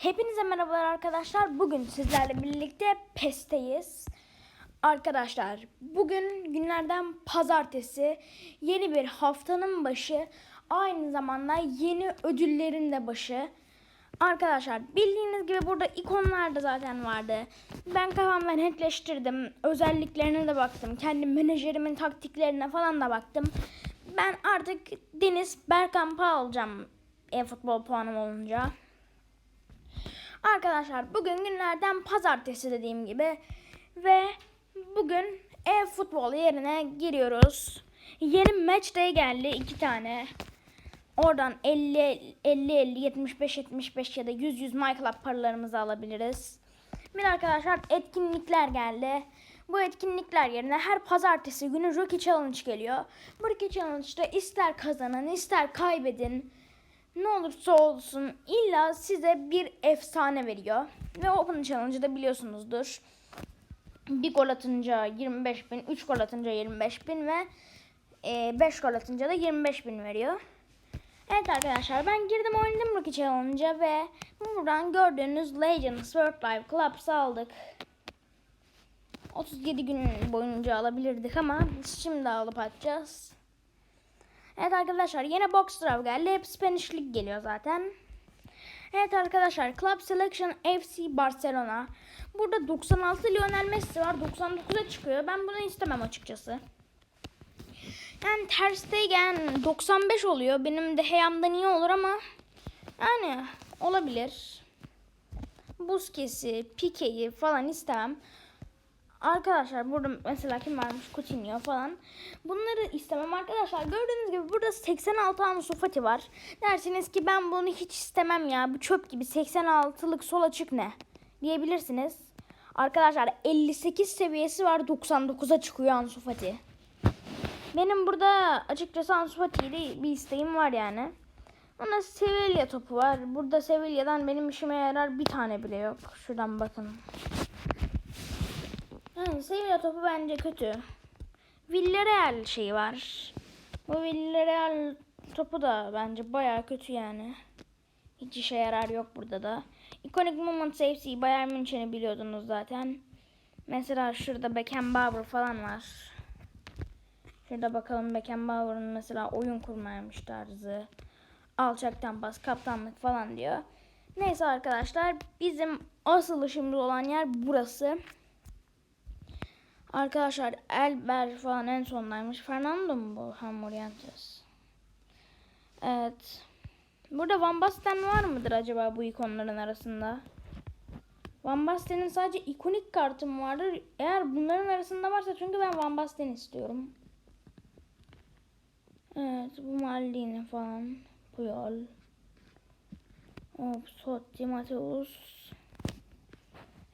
Hepinize merhabalar arkadaşlar. Bugün sizlerle birlikte PES'teyiz. Arkadaşlar bugün günlerden pazartesi. Yeni bir haftanın başı. Aynı zamanda yeni ödüllerin de başı. Arkadaşlar bildiğiniz gibi burada ikonlar da zaten vardı. Ben kafamdan netleştirdim. Özelliklerine de baktım. Kendi menajerimin taktiklerine falan da baktım. Ben artık Deniz Berkamp'ı alacağım e-futbol puanım olunca. Arkadaşlar bugün günlerden pazartesi dediğim gibi ve bugün e-futbol yerine giriyoruz. Yeni match day geldi iki tane. Oradan 50 50 50 75 75 ya da 100 100 Michael Up paralarımızı alabiliriz. Bir arkadaşlar etkinlikler geldi. Bu etkinlikler yerine her pazartesi günü Rookie Challenge geliyor. Bu Rookie Challenge'da ister kazanın ister kaybedin ne olursa olsun illa size bir efsane veriyor. Ve Open Challenge'ı da biliyorsunuzdur. Bir gol atınca 25 bin, 3 gol atınca 25 bin ve 5 gol atınca da 25 bin veriyor. Evet arkadaşlar ben girdim oynadım Rookie Challenge'a ve buradan gördüğünüz Legends World Life Clubs'ı aldık. 37 gün boyunca alabilirdik ama şimdi alıp atacağız. Evet arkadaşlar yine box draw geldi. Hep Spanish League geliyor zaten. Evet arkadaşlar Club Selection FC Barcelona. Burada 96 Lionel Messi var. 99'a çıkıyor. Ben bunu istemem açıkçası. Yani Ter Stegen 95 oluyor. Benim de heyamdan iyi olur ama yani olabilir. Busquets'i, Pique'yi falan istemem. Arkadaşlar burada mesela kim varmış Coutinho falan. Bunları istemem arkadaşlar. Gördüğünüz gibi burada 86 Ansu Fati var. Dersiniz ki ben bunu hiç istemem ya. Bu çöp gibi 86'lık sol açık ne? Diyebilirsiniz. Arkadaşlar 58 seviyesi var 99'a çıkıyor Ansu Fati. Benim burada açıkçası Ansu Fati bir isteğim var yani. Ona Sevilla topu var. Burada Sevilla'dan benim işime yarar bir tane bile yok. Şuradan bakın. Yani Sevilla topu bence kötü. Villarreal şeyi var. Bu Villarreal topu da bence baya kötü yani. Hiç işe yarar yok burada da. Iconic Moments FC Bayern München'i biliyordunuz zaten. Mesela şurada Beckenbauer falan var. Şurada bakalım Beckenbauer'ın mesela oyun kurmaymış tarzı. Alçaktan bas, kaptanlık falan diyor. Neyse arkadaşlar bizim asıl işimiz olan yer burası. Arkadaşlar Elber falan en sondaymış. Fernando mu bu? Ha Morientes. Evet. Burada Van Basten var mıdır acaba bu ikonların arasında? Van Basten'in sadece ikonik kartı mı vardır? Eğer bunların arasında varsa çünkü ben Van Basten istiyorum. Evet bu Maldini falan. Puyol. Hop Sotti Mateus.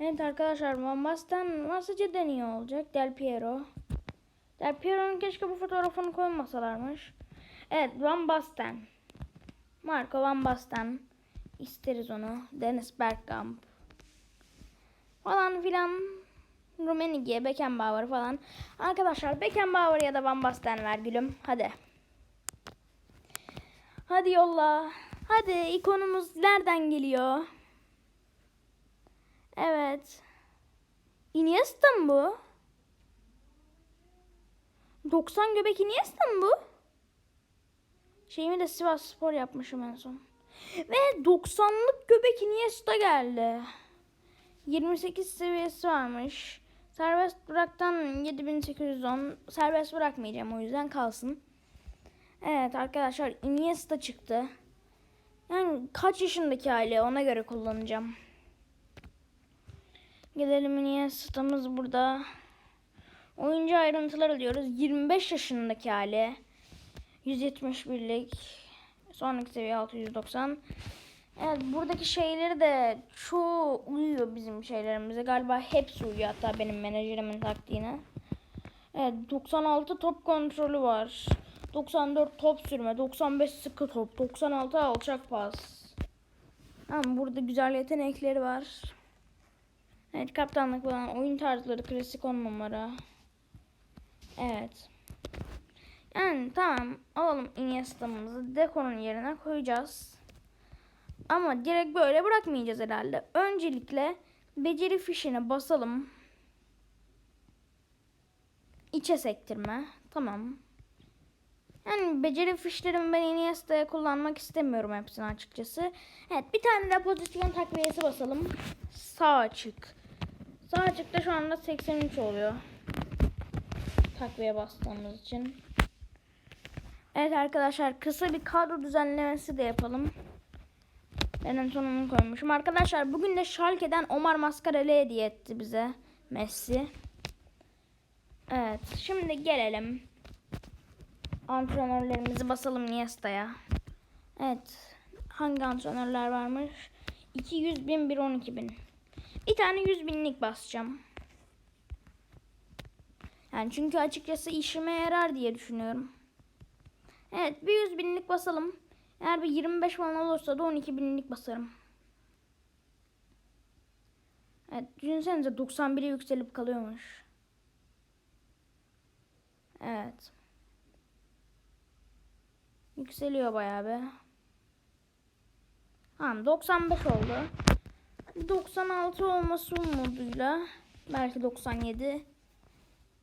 Evet arkadaşlar Van varsa cidden iyi olacak. Del Piero. Del Piero'nun keşke bu fotoğrafını koymasalarmış. Evet Van Basten. Marco Van Basten. İsteriz onu. Dennis Bergkamp. Falan filan. Rummenigge, Beckenbauer falan. Arkadaşlar Beckenbauer ya da Van Basten ver gülüm. Hadi. Hadi yolla. Hadi ikonumuz nereden geliyor? Evet. Iniesta mı bu? 90 göbek Iniesta mı bu? Şeyimi de Sivas Spor yapmışım en son. Ve 90'lık göbek Iniesta geldi. 28 seviyesi varmış. Serbest bıraktan 7810. Serbest bırakmayacağım o yüzden kalsın. Evet arkadaşlar Iniesta çıktı. Yani kaç yaşındaki hali ona göre kullanacağım. Gelelim Iniesta'mız burada. Oyuncu ayrıntılar alıyoruz. 25 yaşındaki hali. 171'lik. Sonraki seviye 690. Evet buradaki şeyleri de çoğu uyuyor bizim şeylerimize. Galiba hepsi uyuyor hatta benim menajerimin taktiğine. Evet 96 top kontrolü var. 94 top sürme, 95 sıkı top, 96 alçak pas. Ama burada güzel yetenekleri var. Evet kaptanlık falan oyun tarzları klasik on numara. Evet. Yani tamam alalım Iniesta'mızı Deco'nun yerine koyacağız. Ama direkt böyle bırakmayacağız herhalde. Öncelikle beceri fişine basalım. İçe sektirme. Tamam. Yani beceri fişlerimi ben Iniesta'ya kullanmak istemiyorum hepsini açıkçası. Evet bir tane de pozisyon takviyesi basalım. Sağ açık. Sağ açıkta şu anda 83 oluyor. Takviye bastığımız için. Evet arkadaşlar kısa bir kadro düzenlemesi de yapalım. Ben en sonunu koymuşum. Arkadaşlar bugün de Schalke'den Omar Mascarelli hediye etti bize Messi. Evet şimdi gelelim. Antrenörlerimizi basalım Niesta'ya. Evet. Hangi antrenörler varmış? 200 bin, 1 12 bin. Bir tane 100 binlik basacağım. Yani çünkü açıkçası işime yarar diye düşünüyorum. Evet bir 100 binlik basalım. Eğer bir 25 falan olursa da 12 binlik basarım. Evet düşünsenize 91'e yükselip kalıyormuş. Evet. Yükseliyor bayağı be. Tamam 95 oldu. 96 olması umuduyla belki 97.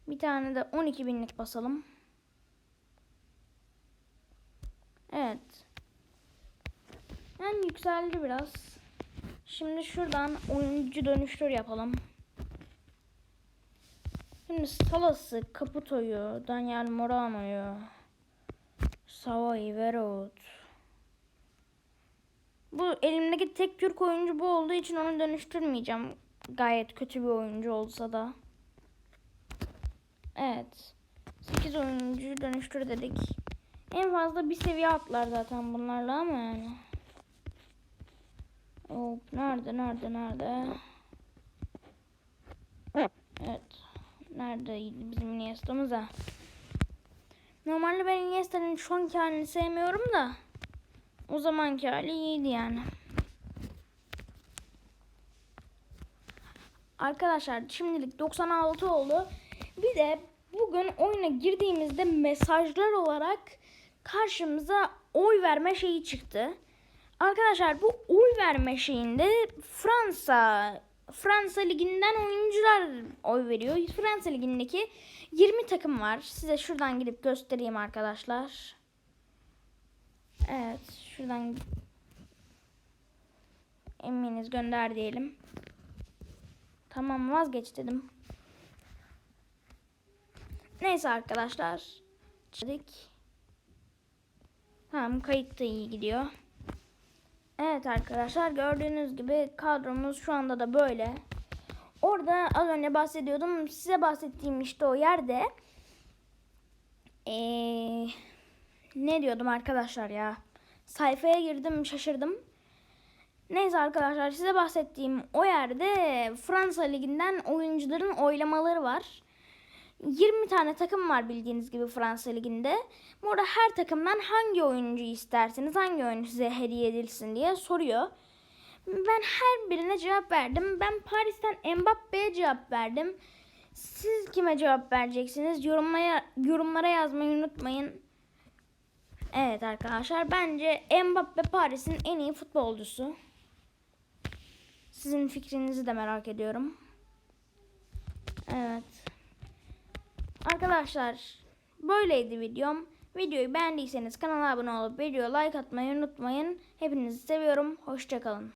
Bir tane de 12 binlik basalım. Evet. Yani yükseldi biraz. Şimdi şuradan oyuncu dönüştür yapalım. Şimdi Salas'ı, Caputo'yu, Daniel Morano'yu, Sava'yı, Verout. Bu elimdeki tek Türk oyuncu bu olduğu için onu dönüştürmeyeceğim. Gayet kötü bir oyuncu olsa da. Evet. 8 oyuncuyu dönüştür dedik. En fazla bir seviye atlar zaten bunlarla ama yani. Hop nerede nerede nerede? Evet. Neredeydi bizim Iniesta'mız ha? Normalde ben Iniesta'nın şu anki halini sevmiyorum da. O zamanki hali iyiydi yani. Arkadaşlar şimdilik 96 oldu. Bir de bugün oyuna girdiğimizde mesajlar olarak karşımıza oy verme şeyi çıktı. Arkadaşlar bu oy verme şeyinde Fransa Fransa liginden oyuncular oy veriyor. Fransa ligindeki 20 takım var. Size şuradan gidip göstereyim arkadaşlar. Evet, şuradan eminiz gönder diyelim. Tamam vazgeç dedim. Neyse arkadaşlar. Çedik. Tamam kayıt da iyi gidiyor. Evet arkadaşlar gördüğünüz gibi kadromuz şu anda da böyle. Orada az önce bahsediyordum. Size bahsettiğim işte o yerde. Ee, ne diyordum arkadaşlar ya. Sayfaya girdim şaşırdım. Neyse arkadaşlar size bahsettiğim o yerde Fransa liginden oyuncuların oylamaları var. 20 tane takım var bildiğiniz gibi Fransa liginde. Burada her takımdan hangi oyuncuyu isterseniz, hangi oyuncu size hediye edilsin diye soruyor. Ben her birine cevap verdim. Ben Paris'ten Mbappe'ye cevap verdim. Siz kime cevap vereceksiniz? Yorumlara, yorumlara yazmayı unutmayın. Evet arkadaşlar bence Mbappe Paris'in en iyi futbolcusu. Sizin fikrinizi de merak ediyorum. Evet. Arkadaşlar böyleydi videom. Videoyu beğendiyseniz kanala abone olup videoya like atmayı unutmayın. Hepinizi seviyorum. Hoşçakalın.